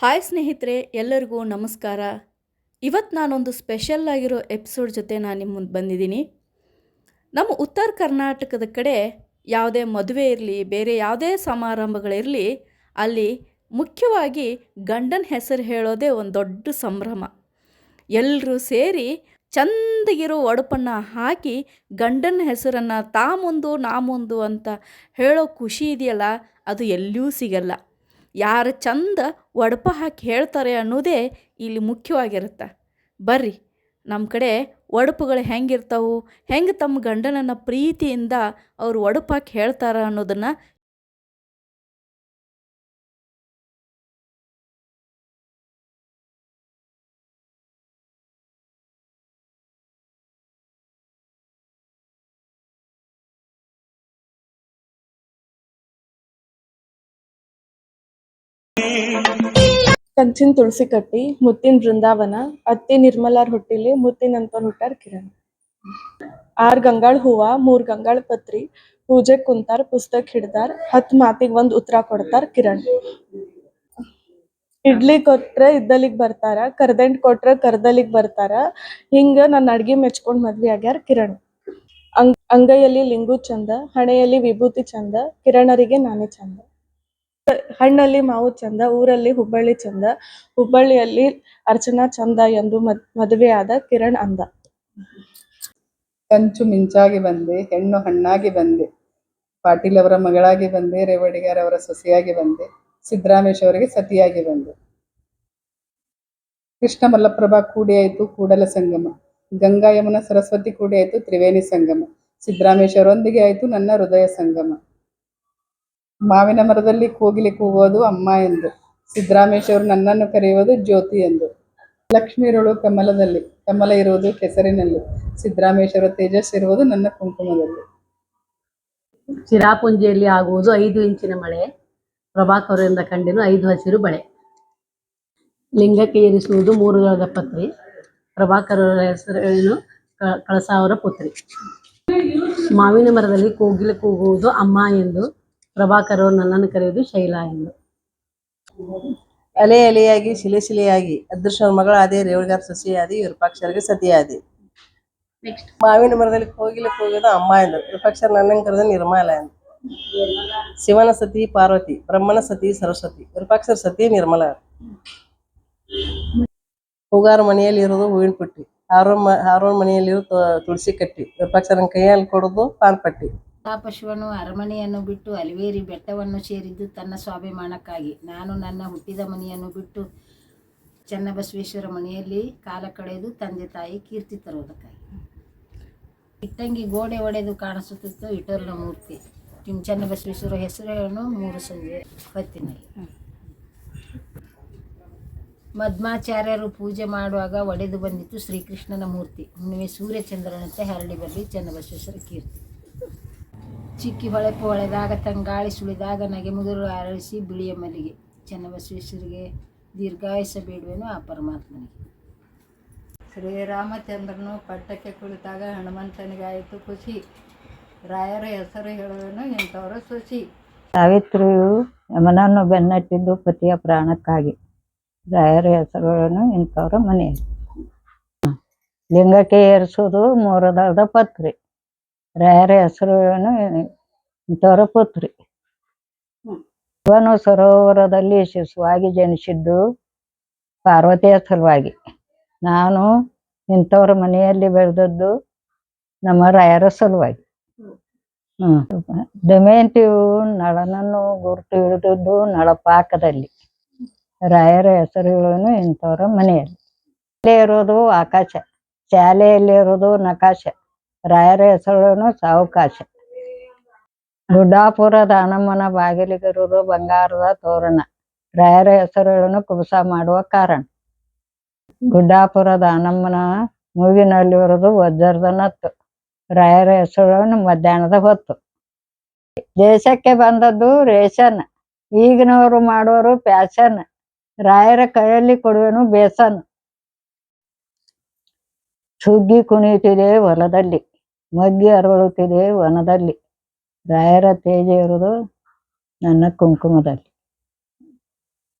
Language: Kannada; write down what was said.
ಹಾಯ್ ಸ್ನೇಹಿತರೆ, ಎಲ್ಲರಿಗೂ ನಮಸ್ಕಾರ. ಇವತ್ತು ನಾನೊಂದು ಸ್ಪೆಷಲ್ ಆಗಿರೋ ಎಪಿಸೋಡ್ ಜೊತೆ ನಾನು ನಿಮ್ಮ ಮುಂದೆ ಬಂದಿದ್ದೀನಿ. ನಮ್ಮ ಉತ್ತರ ಕರ್ನಾಟಕದ ಕಡೆ ಯಾವುದೇ ಮದುವೆ ಇರಲಿ, ಬೇರೆ ಯಾವುದೇ ಸಮಾರಂಭಗಳಿರಲಿ ಅಲ್ಲಿ ಮುಖ್ಯವಾಗಿ ಗಂಡನ ಹೆಸರು ಹೇಳೋದೇ ಒಂದು ದೊಡ್ಡ ಸಂಭ್ರಮ. ಎಲ್ಲರೂ ಸೇರಿ ಚಂದಗಿರೋ ಒಡಪನ್ನು ಹಾಕಿ ಗಂಡನ ಹೆಸರನ್ನು ತಾ ಮುಂದು, ನಾ ಮುಂದು ಅಂತ ಹೇಳೋ ಖುಷಿ ಇದೆಯಲ್ಲ, ಅದು ಎಲ್ಲಿಯೂ ಸಿಗಲ್ಲ. ಯಾರು ಚಂದ ಒಡಪ ಹಾಕಿ ಹೇಳ್ತಾರೆ ಅನ್ನೋದೇ ಇಲ್ಲಿ ಮುಖ್ಯವಾಗಿರುತ್ತೆ. ಬರ್ರಿ ನಮ್ಮ ಕಡೆ ಒಡಪುಗಳು ಹೆಂಗಿರ್ತಾವು? ಹೆಂಗೆ ತಮ್ಮ ಗಂಡನನ್ನು ಪ್ರೀತಿಯಿಂದ ಅವ್ರು ಒಡಪಾಕಿ ಹೇಳ್ತಾರೆ ಅನ್ನೋದನ್ನು ಕಂಚಿನ ತುಳಸಿ ಕಟ್ಟಿ, ಮುತ್ತಿನ ಬೃಂದಾವನ ಅತ್ತಿ ನಿರ್ಮಲಾರ್ ಹುಟ್ಟಿಲಿ ಮುತ್ತಿನಂತ ಹುಟ್ಟಾರ್ ಕಿರಣ್. ಆರ್ ಗಂಗಾಳ್ ಹೂವ, ಮೂರ್ ಗಂಗಾಳ್ ಪತ್ರಿ, ಪೂಜೆ ಕುಂತಾರ್, ಪುಸ್ತಕ ಹಿಡ್ದಾರ್, ಹತ್ ಮಾತಿಗ್ ಒಂದ್ ಉತ್ತರ ಕೊಡ್ತಾರ್ ಕಿರಣ್. ಇಡ್ಲಿ ಕೊಟ್ರೆ ಇದ್ದಲಿಗ್ ಬರ್ತಾರ, ಕರ್ದಂಟ್ ಕೊಟ್ರೆ ಕರ್ದಲಿಗ್ ಬರ್ತಾರ, ಹಿಂಗ ನನ್ನ ಅಡ್ಗೆ ಮೆಚ್ಕೊಂಡ್ ಮದ್ವಿ ಆಗ್ಯಾರ ಕಿರಣ್. ಅಂಗ್, ಅಂಗೈಯಲ್ಲಿ ಲಿಂಗು ಚಂದ, ಹಣೆಯಲ್ಲಿ ವಿಭೂತಿ ಚಂದ, ಕಿರಣರಿಗೆ ನಾನೇ ಚಂದ. ಹಣ್ಣಲ್ಲಿ ಮಾವು ಚಂದ, ಊರಲ್ಲಿ ಹುಬ್ಬಳ್ಳಿ ಚಂದ, ಹುಬ್ಬಳ್ಳಿಯಲ್ಲಿ ಅರ್ಚನಾ ಚಂದ ಎಂದು ಮದ್, ಮದುವೆಯಾದ ಕಿರಣ್ ಅಂದ. ಕಂಚು ಮಿಂಚಾಗಿ ಬಂದೆ, ಹೆಣ್ಣು ಹಣ್ಣಾಗಿ ಬಂದೆ, ಪಾಟೀಲ್ ಅವರ ಮಗಳಾಗಿ ಬಂದೆ, ರೇವಡಿಗಾರ್ ಅವರ ಸೊಸೆಯಾಗಿ ಬಂದೆ, ಸಿದ್ದರಾಮೇಶ್ ಅವರಿಗೆ ಸತಿಯಾಗಿ ಬಂದೆ. ಕೃಷ್ಣ ಮಲ್ಲಪ್ರಭಾ ಕೂಡಿ ಆಯಿತು ಕೂಡಲ ಸಂಗಮ, ಗಂಗಾ ಯಮುನ ಸರಸ್ವತಿ ಕೂಡಿ ಆಯಿತು ತ್ರಿವೇಣಿ ಸಂಗಮ ಸಿದ್ದರಾಮೇಶ್ವರೊಂದಿಗೆ ಆಯಿತು ನನ್ನ ಹೃದಯ ಸಂಗಮ. ಮಾವಿನ ಮರದಲ್ಲಿ ಕೋಗಿಲೆ ಕೂಗೋದು ಅಮ್ಮ ಎಂದು. ಸಿದ್ದರಾಮೇಶ್ವರು ನನ್ನನ್ನು ಕರೆಯುವುದು ಜ್ಯೋತಿ ಎಂದು. ಲಕ್ಷ್ಮೀರುಳು ಕಮಲದಲ್ಲಿ, ಕಮಲ ಇರುವುದು ಕೆಸರಿನಲ್ಲಿ. ಸಿದ್ದರಾಮೇಶ್ವರ ತೇಜಸ್ ಇರುವುದು ನನ್ನ ಕುಂಕುಮದಲ್ಲಿ. ಚಿರಾಪುಂಜಿಯಲ್ಲಿ ಆಗುವುದು ಐದು ಇಂಚಿನ ಮಳೆ. ಪ್ರಭಾಕರರಿಂದ ಕಂಡಿನ ಐದು ಹಸಿರು ಬಳೆ. ಲಿಂಗಕ್ಕೆ ಏರಿಸುವುದು ಮೂರು ಗಳದ ಪತ್ರಿ. ಹೆಸರು ಕ- ಕಳಸಾವರ ಪುತ್ರಿ. ಮಾವಿನ ಮರದಲ್ಲಿ ಕೋಗಿಲೆ ಕೂಗುವುದು ಅಮ್ಮ ಎಂದು. ಪ್ರಭಾಕರವರು ನನ್ನನ್ನು ಕರೆಯುವುದು ಶೈಲಾ ಎಂದು. ಅಲೆ ಅಲೆಯಾಗಿ ಶಿಲೆ ಶಿಲೆಯಾಗಿ ಅದೃಶ್ಯ ಮಗಳಾದೆ ರೇವಳಿಗಾರ ಸೊಸೆಯಾದಿ ವಿರೂಪಾಕ್ಷರಿಗೆ ಸತಿಯಾದಿ. ಮಾವಿನ ಮರದಲ್ಲಿ ಕೋಗಿಲೆ ಕೂಗಿದ ಅಮ್ಮ ಎಂದು. ವಿರೂಪಾಕ್ಷರ ನನ್ನನ್ನು ಕರೆದ ನಿರ್ಮಲ ಎಂದು. ಶಿವನ ಸತಿ ಪಾರ್ವತಿ ಬ್ರಹ್ಮನ ಸತಿ ಸರಸ್ವತಿ ವಿರೂಪಾಕ್ಷರ ಸತಿ ನಿರ್ಮಲ. ಹೂಗಾರ ಮನೆಯಲ್ಲಿ ಇರೋದು ಹೂವಿನ ಪಟ್ಟಿ. ಹಾರೋನ್ ಹಾರೋನ್ ಮನೆಯಲ್ಲಿರೋ ತುಳಸಿ ಕಟ್ಟಿ. ವಿರೂಪಾಕ್ಷರನ ಕೈಯಲ್ಲಿ ಕೊಡೋದು ಪಾನ್ ಪಟ್ಟಿ. ಪ್ರತಾಪಶಿವನು ಅರಮನೆಯನ್ನು ಬಿಟ್ಟು ಅಲಿವೇರಿ ಬೆಟ್ಟವನ್ನು ಸೇರಿದ್ದು ತನ್ನ ಸ್ವಾಭಿಮಾನಕ್ಕಾಗಿ. ನಾನು ನನ್ನ ಹುಟ್ಟಿದ ಮನೆಯನ್ನು ಬಿಟ್ಟು ಚನ್ನಬಸವೇಶ್ವರ ಮನೆಯಲ್ಲಿ ಕಾಲ ಕಳೆದು ತಂದೆ ತಾಯಿ ಕೀರ್ತಿ ತರುವುದಕ್ಕಾಗಿ. ಇಟ್ಟಂಗಿ ಗೋಡೆ ಒಡೆದು ಕಾಣಿಸುತ್ತಿತ್ತು ಇಟರ್ನ ಮೂರ್ತಿ. ಚನ್ನಬಸವೇಶ್ವರ ಹೆಸರನ್ನು ಮೂರು ಸಂಜೆ ಹೊತ್ತಿನಲ್ಲಿ. ಮಧ್ವಾಚಾರ್ಯರು ಪೂಜೆ ಮಾಡುವಾಗ ಒಡೆದು ಬಂದಿತ್ತು ಶ್ರೀಕೃಷ್ಣನ ಮೂರ್ತಿ. ಹುಣ್ಣಿಮೆ ಸೂರ್ಯಚಂದ್ರನಂತೆ ಹರಡಿ ಬರಲಿ ಚನ್ನಬಸವೇಶ್ವರ ಕೀರ್ತಿ. ಚಿಕ್ಕಿ ಹೊಳೆಪು ಹೊಳೆದಾಗ ತಂಗಾಳಿ ಸುಳಿದಾಗ ನಗೆ ಅರಳಿಸಿ ಬಿಳಿಯ ಮಲ್ಲಿಗೆ. ಚನ್ನಬಸವೇಶ್ವರಿಗೆ ದೀರ್ಘಾಯಸ ಬೇಡುವೆನು ಆ ಪರಮಾತ್ಮನಿಗೆ. ಶ್ರೀರಾಮಚಂದ್ರನು ಪಟ್ಟಕ್ಕೆ ಕುಳಿತಾಗ ಹನುಮಂತನಿಗಾಯಿತು ಖುಷಿ. ರಾಯರ ಹೆಸರು ಹೇಳುವೆನು ಇಂಥವರ ಸುಶಿ ಸಾವಿತ್ರಿಯು ಯಮನನ್ನು ಬೆನ್ನಟ್ಟಿದ್ದು ಪತಿಯ ಪ್ರಾಣಕ್ಕಾಗಿ. ರಾಯರ ಹೆಸರುಗಳನ್ನು ಇಂಥವರ ಮನೆಯಲ್ಲಿ. ಲಿಂಗಕ್ಕೆ ಏರಿಸೋದು ಮೂರದಾದ ಪತ್ರಿ. ರಾಯರ ಹೆಸರುಗಳನ್ನು ಇಂಥವರ ಪುತ್ರಿ. ಇವನು ಸರೋವರದಲ್ಲಿ ಶಿಶುವಾಗಿ ಜನಿಸಿದ್ದು ಪಾರ್ವತಿಯ ಸಲುವಾಗಿ. ನಾನು ಇಂಥವ್ರ ಮನೆಯಲ್ಲಿ ಬೆಳೆದದ್ದು ನಮ್ಮ ರಾಯರ ಸಲುವಾಗಿ. ಹ್ಮ್. ದಮಯಂತಿಯು ನಳನನ್ನು ಗುರುತು ಹಿಡಿದದ್ದು ನಳಪಾಕದಲ್ಲಿ. ರಾಯರ ಹೆಸರುಗಳನ್ನು ಇಂಥವ್ರ ಮನೆಯಲ್ಲಿ. ಇರೋದು ಆಕಾಶ. ಶಾಲೆಯಲ್ಲಿ ಇರೋದು ನಕಾಶ. ರಾಯರ ಹೆಸರು ಸಾವಕಾಶ. ಗುಡ್ಡಾಪುರ ಅನಮ್ಮನ ಬಾಗಿಲಿಗಿರುವುದು ಬಂಗಾರದ ತೋರಣ. ರಾಯರ ಹೆಸರುಗಳನ್ನು ಕುಬಸ ಮಾಡುವ ಕಾರಣ. ಗುಡ್ಡಾಪುರ ಮೂಗಿನಲ್ಲಿ ಮೂಗಿನಲ್ಲಿರುವುದು ವಜ್ರದ ನತ್ತು ರಾಯರ ಹೆಸರುಗಳನ್ನು ಮಧ್ಯಾಹ್ನದ ಹೊತ್ತು. ದೇಶಕ್ಕೆ ಬಂದದ್ದು ರೇಷನ್. ಈಗಿನವರು ಮಾಡೋರು ಪ್ಯಾಶನ್ ರಾಯರ ಕೈಯಲ್ಲಿ ಕೊಡುವೆನು ಬೇಸನ್. ಸುಗ್ಗಿ ಕುಣಿಯುತ್ತಿದೆ ಹೊಲದಲ್ಲಿ ಮಗ್ಗಿ ಅರಳುತ್ತಿದೆ ವನದಲ್ಲಿ. ರಾಯರ ತೇಜ ಇರುವುದು ನನ್ನ ಕುಂಕುಮದಲ್ಲಿ.